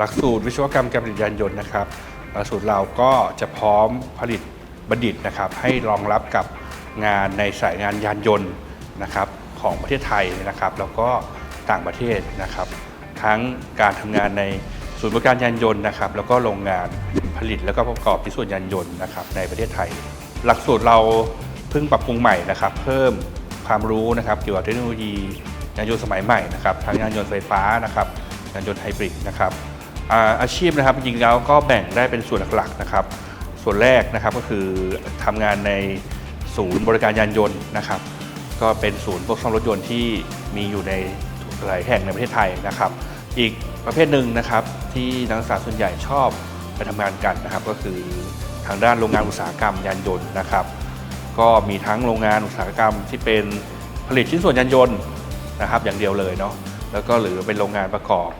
หลักสูตรวิศวกรรมการผลิตยานยนต์นะครับ หลักสูตรเราก็จะพร้อมผลิตบัณฑิตนะครับ ให้รองรับกับงานในสายงานยานยนต์นะครับของประเทศไทยนะครับ แล้วก็ต่างประเทศนะครับ ทั้งการทำงานในศูนย์บริการยานยนต์นะครับ แล้วก็โรงงานผลิตแล้วก็ประกอบชิ้นส่วนยานยนต์นะครับในประเทศไทย หลักสูตรเราเพิ่งปรับปรุงใหม่นะครับ เพิ่มความรู้นะครับเกี่ยวกับเทคโนโลยียานยนต์สมัยใหม่นะครับทั้งยานยนต์ไฟฟ้านะครับยานยนต์ไฮบริดนะครับ อาชีพนะครับจริงๆแล้วก็แบ่งได้เป็นส่วนหลักๆนะครับ ส่วนแรกนะครับก็คือทำงานในศูนย์บริการยานยนต์นะครับ ก็เป็นศูนย์พวกซ่อมรถยนต์ที่มีอยู่ในหลายแห่งในประเทศไทยนะครับ อีกประเภทหนึ่งนะครับที่นักศึกษาส่วนใหญ่ชอบไปทำงานกันนะครับ ก็คือทางด้านโรงงานอุตสาหกรรมยานยนต์นะครับ ก็มีทั้งโรงงานอุตสาหกรรมที่เป็นผลิตชิ้นส่วนยานยนต์นะครับ อย่างเดียวเลยเนาะแล้วก็หรือเป็นโรงงานประกอบ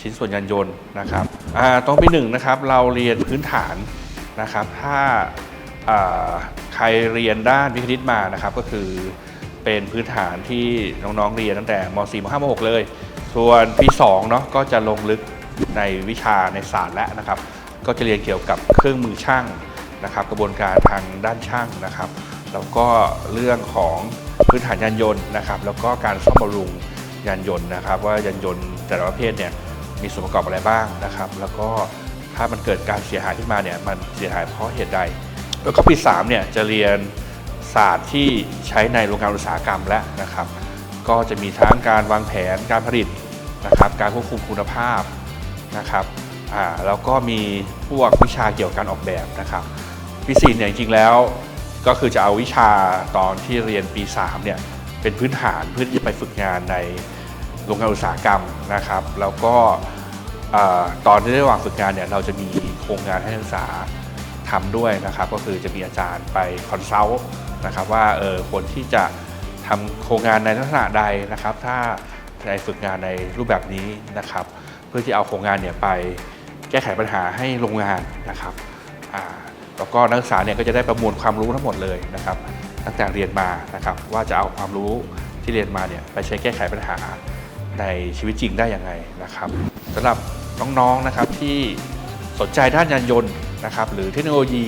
ชิ้นส่วนยานยนต์นะครับตรงปีหนึ่งนะครับเราเรียนพื้นฐานนะครับ ถ้าใครเรียนด้านวิคณิตมานะครับก็คือเป็นพื้นฐานที่น้องๆเรียนตั้งแต่ม .4 ม .5 ม .6 เลย ส่วนปี2เนาะก็จะลงลึกในวิชาในศาสตร์และนะครับ ก็จะเรียนเกี่ยวกับเครื่องมือช่างนะครับ กระบวนการทางด้านช่างนะครับ แล้วก็เรื่องของพื้นฐานยานยนต์นะครับ แล้วก็การซ่อมบำรุงยานยนต์นะครับ ว่ายานยนต์แต่ละประเภทเนี่ย มีส่วนประกอบอะไรบ้างนะครับ แล้วก็ถ้ามันเกิดการเสียหายขึ้นมาเนี่ยมันเสียหายเพราะเหตุใด แล้วก็ปี3เนี่ยจะเรียนศาสตร์ที่ใช้ในโรงงานอุตสาหกรรมแล้วนะครับ ก็จะมีทั้งการวางแผนการผลิตนะครับ การควบคุมคุณภาพนะครับอ่าแล้วก็มีพวกวิชาเกี่ยวกับการออกแบบนะครับปี4เนี่ยจริงๆแล้วก็คือจะเอาวิชาตอนที่เรียนปี3เนี่ยเป็นพื้นฐานเพื่อที่จะไปฝึกงานใน โรงงานอุตสาหกรรมนะครับ แล้วก็ตอนที่ระหว่างฝึกงานเนี่ยเราจะมีโครงงานให้นักศึกษาทำด้วยนะครับ ก็คือจะมีอาจารย์ไปคอนซัลท์นะครับว่าเออคนที่จะทำโครงงานในลักษณะใดนะครับ ถ้าในฝึกงานในรูปแบบนี้นะครับ เพื่อที่เอาโครงงานเนี่ยไปแก้ไขปัญหาให้โรงงานนะครับแล้วก็นักศึกษาเนี่ยก็จะได้ประมวลความรู้ทั้งหมดเลยนะครับ ตั้งแต่เรียนมานะครับว่าจะเอาความรู้ที่เรียนมาเนี่ยไปใช้แก้ไขปัญหา ในชีวิตจริงได้ยังไงนะครับสำหรับน้องๆนะครับที่สนใจด้านยานยนต์นะครับหรือเทคโนโลยี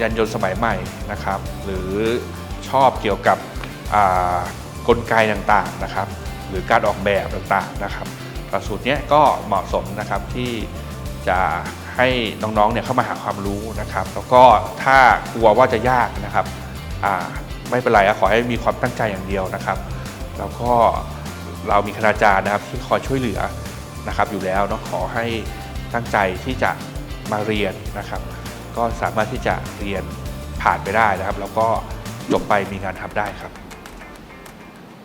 ยานยนต์สมัยใหม่นะครับ หรือชอบเกี่ยวกับกลไกต่างๆนะครับ หรือการออกแบบต่างๆนะครับหลักสูตรนี้ก็เหมาะสมนะครับที่จะให้น้องๆเนี่ยเข้ามาหาความรู้นะครับ แล้วก็ถ้ากลัวว่าจะยากนะครับไม่เป็นไรขอให้มีความตั้งใจอย่างเดียวนะครับ แล้วก็ เรามีคณาจารย์นะครับที่คอยช่วยเหลือนะครับอยู่แล้วเนาะขอให้ตั้งใจที่จะมาเรียนนะครับ ก็สามารถที่จะเรียนผ่านไปได้นะครับ แล้วก็จบไปมีงานทำได้ครับ